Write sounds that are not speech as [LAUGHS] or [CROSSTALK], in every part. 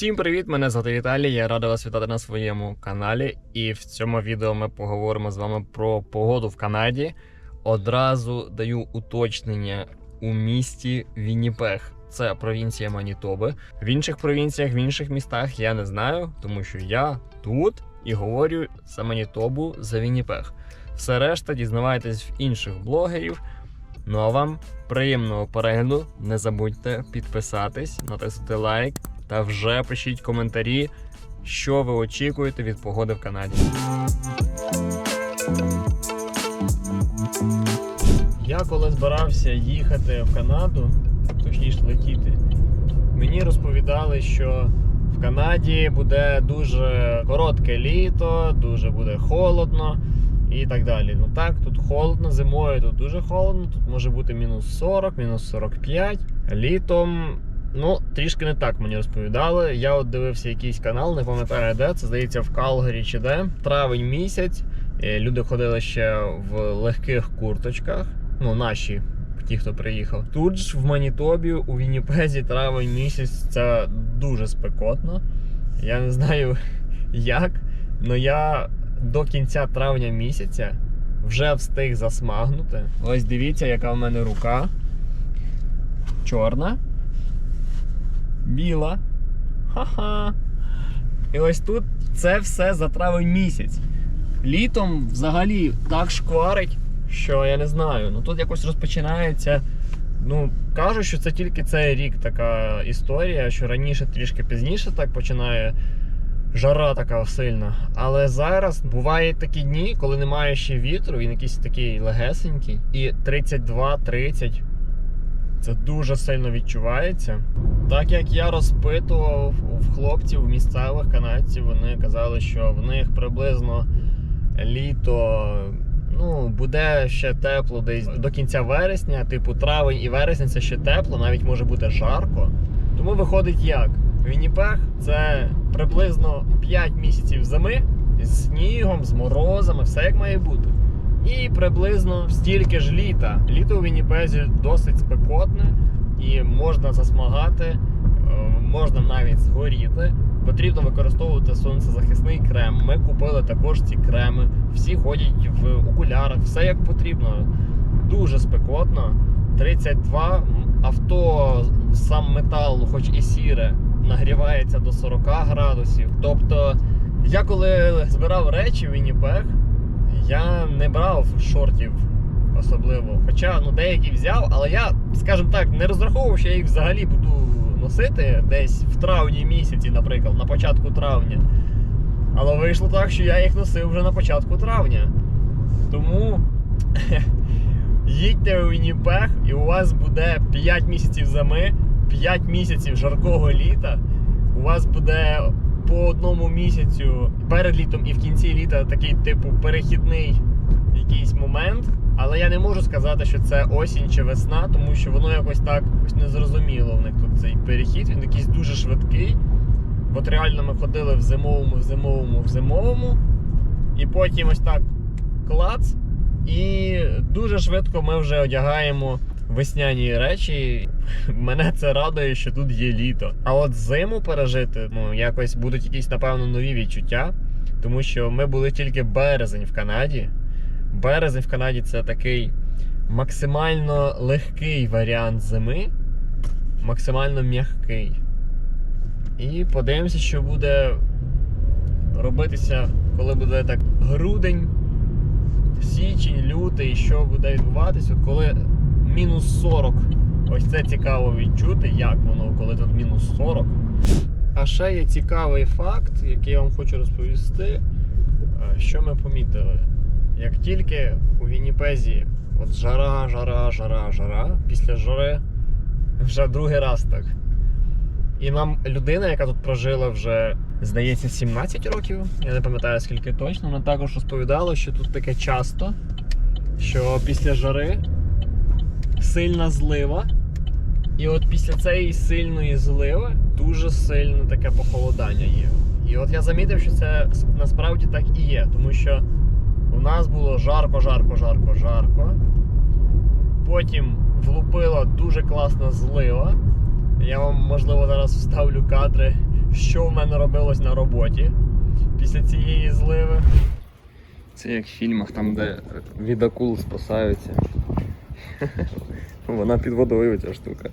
Всім привіт! Мене звати Віталій. Я радий вас вітати на своєму каналі. І в цьому відео ми поговоримо з вами про погоду в Канаді. Одразу даю уточнення у місті Вінніпег. Це провінція Манітоби. В інших провінціях, в інших містах я не знаю, тому що я тут і говорю за Манітобу, за Вінніпег. Все решта дізнавайтесь в інших блогерів. Ну а вам приємного перегляду. Не забудьте підписатись, натиснути лайк та вже пишіть коментарі, що ви очікуєте від погоди в Канаді. Я коли збирався їхати в Канаду, точніше летіти, мені розповідали, що в Канаді буде дуже коротке літо, дуже буде холодно і так далі. Ну так, тут холодно, зимою тут дуже холодно, тут може бути мінус 40, мінус 45. Літом, ну, трішки не так мені розповідали. Я от дивився якийсь канал, не пам'ятаю де, це здається в Калгарі чи де. Травень місяць. е, Люди ходили ще в легких курточках. Ну, наші, ті, хто приїхав. Тут ж в Манітобі, у Вінніпезі травень місяць це дуже спекотно. Я не знаю [LAUGHS] як, але я до кінця травня місяця вже встиг засмагнути. Ось дивіться, яка в мене рука. Чорна. Біла. Ха-ха. І ось тут це все за травень місяць. Літом взагалі так шкварить, що я не знаю. Ну тут якось розпочинається. Ну, кажуть, що це тільки цей рік така історія, що раніше трішки пізніше так починає жара така сильна. Але зараз бувають такі дні, коли немає ще вітру, він якийсь такий легесенький. І 32-30 це дуже сильно відчувається. Так як я розпитував в хлопців місцевих канадців, вони казали, що в них приблизно літо ну, буде ще тепло десь до кінця вересня, типу травень і вересень це ще тепло, навіть може бути жарко. Тому виходить як? Вінніпег це приблизно 5 місяців зими з снігом, з морозами, все як має бути. І приблизно стільки ж літа. Літо у Вінніпезі досить спекотне і можна засмагати, е, можна навіть згоріти. Потрібно використовувати сонцезахисний крем. Ми купили також ці креми. Всі ходять в окулярах, все як потрібно. Дуже спекотно. 32 авто, сам метал, хоч і сіре, нагрівається до 40 градусів. Тобто, я коли збирав речі в Вінніпег, я не брав шортів особливо. Хоча ну, деякі взяв, але я, скажімо так, не розраховував, що я їх взагалі буду носити десь в травні місяці, наприклад, на початку травня. Але вийшло так, що я їх носив вже на початку травня. Тому [LAUGHS] їдьте у Вінніпег і у вас буде 5 місяців зими, 5 місяців жаркого літа. У вас буде по одному місяцю перед літом і в кінці літа такий типу перехідний якийсь момент. Але я не можу сказати, що це осінь чи весна, тому що воно якось так ось незрозуміло. В них тут цей перехід, він якийсь дуже швидкий. От реально ми ходили в зимовому, в зимовому, в зимовому. І потім ось так клац. І дуже швидко ми вже одягаємо весняні речі. [LAUGHS] Мене це радує, що тут є літо. А от зиму пережити, ну якось будуть якісь, напевно, нові відчуття. Тому що ми були тільки березень в Канаді. Березень в Канаді це такий максимально легкий варіант зими, максимально м'який. І подивимося, що буде робитися, коли буде так грудень, січень, лютий, що буде відбуватися, коли мінус 40. Ось це цікаво відчути, як воно, коли тут мінус 40. А ще є цікавий факт, який я вам хочу розповісти, е, що ми помітили. Як тільки у Вінніпезі от жара, жара, жара, жара, після жари вже другий раз так. І нам людина, яка тут прожила вже, здається, 17 років, я не пам'ятаю скільки точно, вона також розповідала, що тут таке часто, що після жари сильна злива. І от після цієї сильної зливи дуже сильне таке похолодання є. І от я замітив, що це насправді так і є, тому що у нас було жарко, жарко, жарко, жарко. Потім влупила дуже класна злива. Я вам можливо зараз вставлю кадри що в мене робилось на роботі після цієї зливи. Це як в фільмах, там, де від акул спасаються. [LAUGHS] Вона під водою ця штука.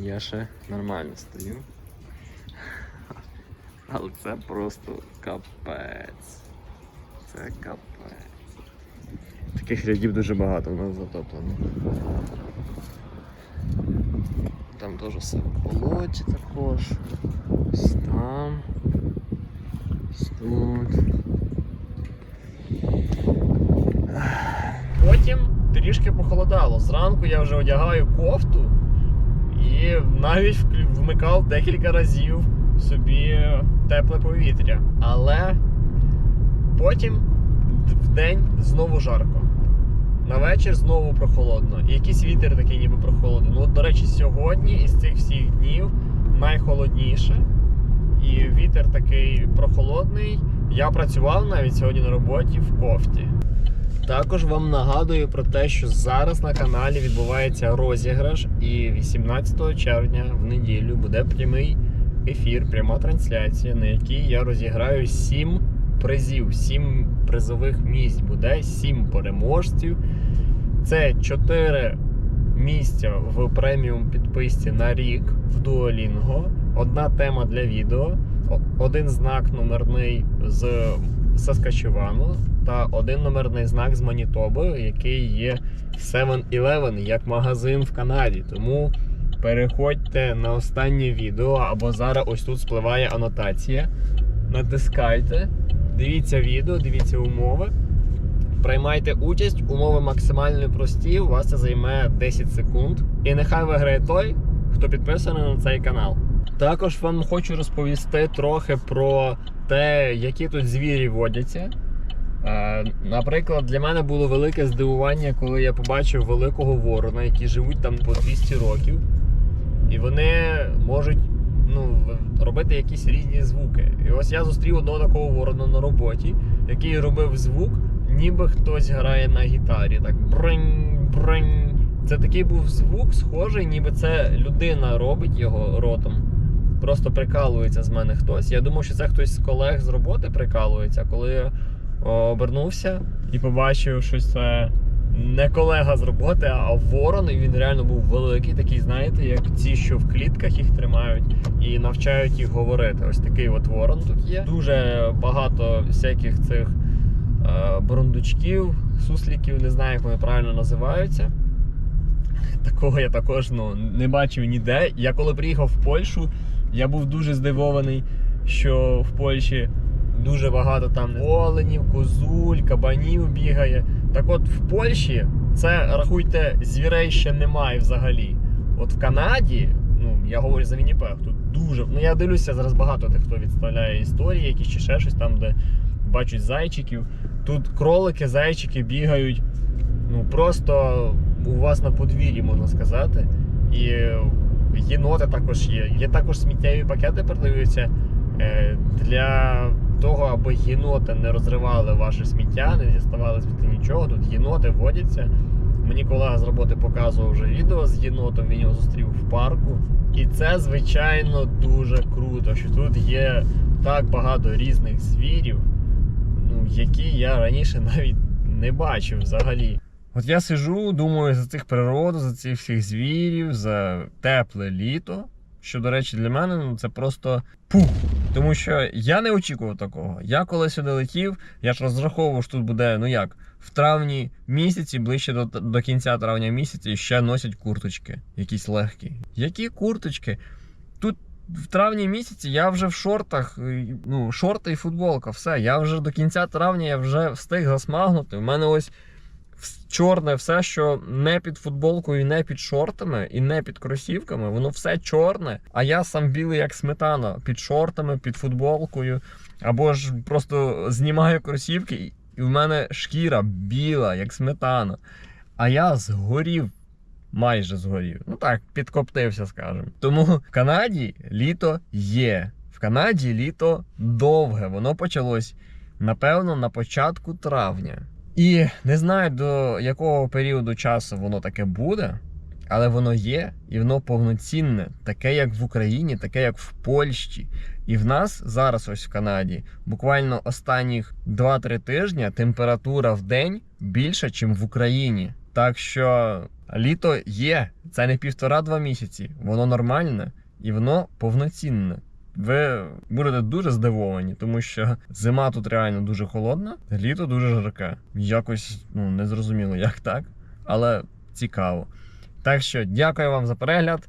Я ще нормально стою. Але це просто капець. Це капець. Таких рядів дуже багато в нас затоплено. Там теж все в болоті також. Ось там. Ось тут. Потім трішки похолодало. Зранку я вже одягаю кофту і навіть вмикав декілька разів собі тепле повітря. Але потім д- вдень знову жарко. На вечір знову прохолодно. І якийсь вітер такий ніби прохолодний. Ну, от, до речі, сьогодні із цих всіх днів найхолодніше. І вітер такий прохолодний. Я працював навіть сьогодні на роботі в кофті. Також вам нагадую про те, що зараз на каналі відбувається розіграш, і 18 червня в неділю буде прямий ефір, пряма трансляція, на якій я розіграю 7 призів, 7 призових місць. Буде 7 переможців. Це 4 місця в преміум підписці на рік в Duolingo, одна тема для відео, один знак номерний з Саскачевану та один номерний знак з Манітоби, який є 7-Eleven як магазин в Канаді. Тому переходьте на останнє відео або зараз ось тут спливає анотація. Натискайте, дивіться відео, дивіться умови. Приймайте участь, умови максимально прості, у вас це займе 10 секунд. І нехай виграє той, хто підписаний на цей канал. Також вам хочу розповісти трохи про те, які тут звірі водяться. Е, Наприклад, для мене було велике здивування, коли я побачив великого ворона, які живуть там по 200 років, і вони можуть ну, робити якісь різні звуки. І ось я зустрів одного такого ворона на роботі, який робив звук, ніби хтось грає на гітарі. Так бринь, бринь. Це такий був звук, схожий, ніби це людина робить його ротом. Просто прикалується з мене хтось. Я думав, що це хтось з колег з роботи прикалується, коли обернувся і побачив, що це не колега з роботи, а ворон. І він реально був великий, такий, знаєте, як ці, що в клітках їх тримають і навчають їх говорити. Ось такий от ворон тут є. Дуже багато всяких цих е, бурундучків, сусліків, не знаю, як вони правильно називаються. Такого я також ну, не бачив ніде. Я коли приїхав в Польщу, я був дуже здивований, що в Польщі дуже багато там оленів, козуль, кабанів бігає. Так от в Польщі це рахуйте, звірей ще немає взагалі. От в Канаді, ну я говорю за Вінніпег, тут дуже. Ну я дивлюся зараз багато тих, хто відставляє історії, якісь чи ще щось там, де бачать зайчиків. Тут кролики, зайчики бігають. Ну просто у вас на подвір'ї, можна сказати. І єноти також є. Є також сміттєві пакети продаються е, для того, аби єноти не розривали ваше сміття, не діставали звідти нічого. Тут єноти водяться. Мені колега з роботи показував вже відео з єнотом, він його зустрів в парку. І це, звичайно, дуже круто, що тут є так багато різних звірів, ну, які я раніше [LAUGHS] навіть не бачив взагалі. От я сижу, думаю за цих природу, за цих всіх звірів, за тепле літо. Що, до речі, для мене ну, це просто пух. Тому що я не очікував такого. Я коли сюди летів, я ж розраховував, що тут буде, ну як, в травні місяці, ближче до, до кінця травня місяці, ще носять курточки, якісь легкі. Які курточки? Тут в травні місяці я вже в шортах, е, ну, шорти і футболка, все. Я вже до кінця травня я вже встиг засмагнути. У мене ось чорне, все, що не під футболкою, не під шортами і не під кросівками, воно все чорне. А я сам білий, як сметана, під шортами, під футболкою. Або ж просто знімаю кросівки, і- в мене шкіра біла, як сметана. А я згорів. Майже згорів. Ну так, підкоптився, скажімо. Тому в Канаді літо є. В Канаді літо довге. Воно почалось, напевно, на початку травня. І не знаю до якого періоду часу воно таке буде. але воно є і воно повноцінне, таке як в Україні, таке як в Польщі. І в нас зараз, ось в Канаді, буквально останніх 2-3 тижні температура в день більша, ніж в Україні. Так що літо є, це не півтора-два місяці, воно нормальне і воно повноцінне. Ви будете дуже здивовані, тому що зима тут реально дуже холодна, літо дуже жарке. Якось ну не зрозуміло, як так, але цікаво. Так що дякую вам за перегляд.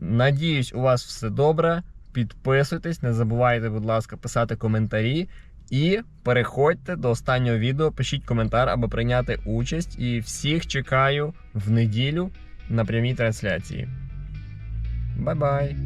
Надіюсь, у вас все добре. Підписуйтесь, не забувайте, будь ласка, писати коментарі. І переходьте до останнього відео, пишіть коментар, аби прийняти участь. І всіх чекаю в неділю на прямій трансляції. Бай-бай!